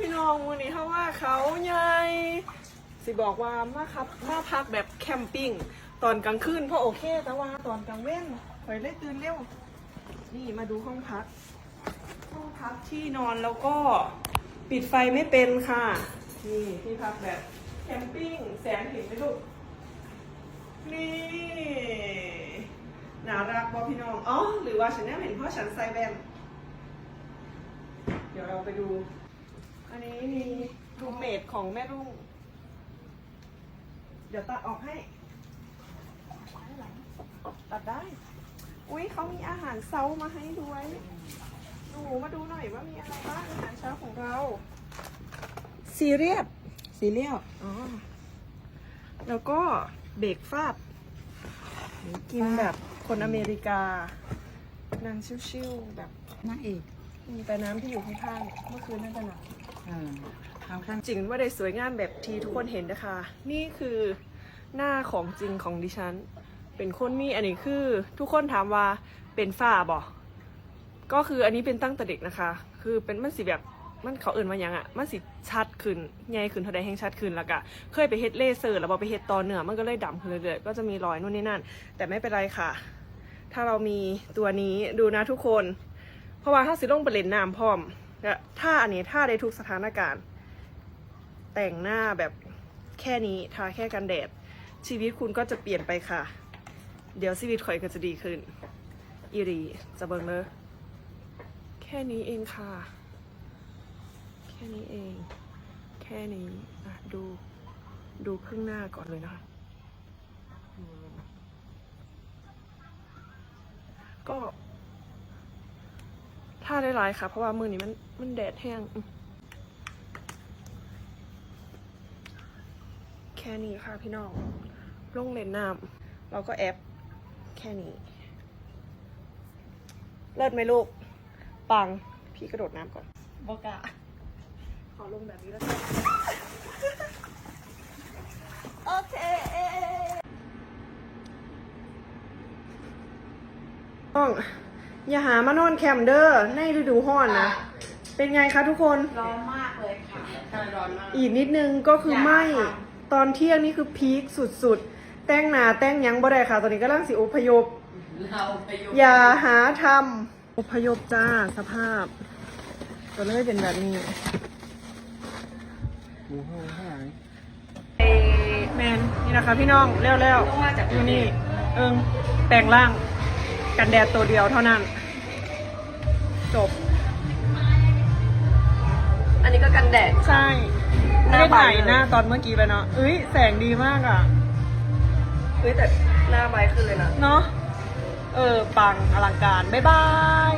พี่น้องวันนี้เขาว่าเขาใหญ่สิบอกว่ามาครับมาพักแบบแคมปิ้งตอนกลางคืนพอโอเค แต่ว่าตอนกลางเว้นคอยเลยตื่นเร็ว นี่มาดูห้องพัก ห้องพักที่นอนแล้วก็ปิดไฟไม่เป็นค่ะ นี่ที่พักแบบแคมปิ้งแสงเห็นไหมลูก นี่น่ารักบอพี่น้อง อ๋อ หรือว่าฉันเนี่ยเห็นเพราะฉันใส่แบนเดี๋ยวเราไปดู อันนี้มีรูมเมท ของแม่รุ่ง เดี๋ยวตัดออกให้ ตัดได้ อุ้ยเขามีอาหารเช้ามาให้ด้วยหนูมาดูหน่อยว่ามีอะไรบ้างอาหารเช้าของเรา ซีเรียสซีเรียลอ๋อ แล้วก็เบรกฟาดกินแบบคนอเมริกานั่งชิวๆแบบนางเอก มีแต่น้ำที่อยู่ข้างๆเมื่อคืนนั่นจะหนักเออข้างข้างจริงว่าได้สวยงามแบบที่ทุกคนเห็นนะคะ นี่คือหน้าของจริงของดิฉัน เป็นคนมีอันนี้คือทุกคนถามว่าเป็นฝ้าบ่ก็คืออันนี้เป็นตั้งแต่เด็กนะคะ คือเป็นมันสีแบบมันเขาเอื่นมาหยังอะ่ะมันสีชัดขึ้นใหญ่ขึ้นเท่าใดแห้งชัดขึ้นแล้วก็เคยไปเฮ็ดเลเซอร์แล้วพอไปเฮ็ดตอนเนื้อมันก็เลยดำขึ้นเรื่อยๆก็จะมีรอยนู่นนี่นั่น แต่ไม่เป็นไรค่ะ ถ้าเรามีตัวนี้ดูนะทุกคน เพราะว่าถ้าสิลงไปเล่นน้ำพร้อมถ้าอันนี้ถ้าได้ทุกสถานการณ์ แต่งหน้าแบบแค่นี้ทาแค่กันแดด ชีวิตคุณก็จะเปลี่ยนไปค่ะ เดี๋ยวชีวิตข่อยก็จะดีขึ้น อีรีจะเบิ่งเลยแค่นี้เองค่ะ แค่นี้เอง แค่นี้อะดูดูครึ่งหน้าก่อนเลยนะคะก็ถ้าได้หลายค่ะ เพราะว่ามือนี้มันมันแดดแห้งอืม แค่นี้ค่ะพี่น้องลงเล่นน้ำเราก็แอปแค่นี้ เลิศไหมลูก ปัง พี่กระโดดน้ำก่อนบอกะขอลงแบบนี้แล้วกันโอเคต้อง อย่าหามานอนแคมป์เด้อในฤดูร้อนนะ เป็นไงคะทุกคน ร้อนมากเลยค่ะใช่ร้อนมาก อีกนิดนึงก็คือไหมอยากท ตอนเที่ยงนี่คือพีคสุดๆ แต่งหนาแต่งหยังบ่ได้ค่ะ ตอนนี้ก็ร่างสิอพยพ เราไปอยู่อย่าหาทำอพยพจ้าสภาพก็เลยเป็นแบบนี้ หมูห้องข้างหลังแมนนี่นะคะพี่น้องเร็วๆลงมาจากอยู่นี่ เอิงแปลงร่าง กันแดดตัวเดียวเท่านั้น จบ อันนี้ก็กันแดด ใช่ หไม่น้าได้ถ่ายบานเลยหน้าตอนเมื่อกี้ไปเนาะเอ้ยแสงดีมากอะ เฮ้ยแต่หน้าใบขึ้นเลยนะ เนาะเออ ปังอลังการ บ๊ายบาย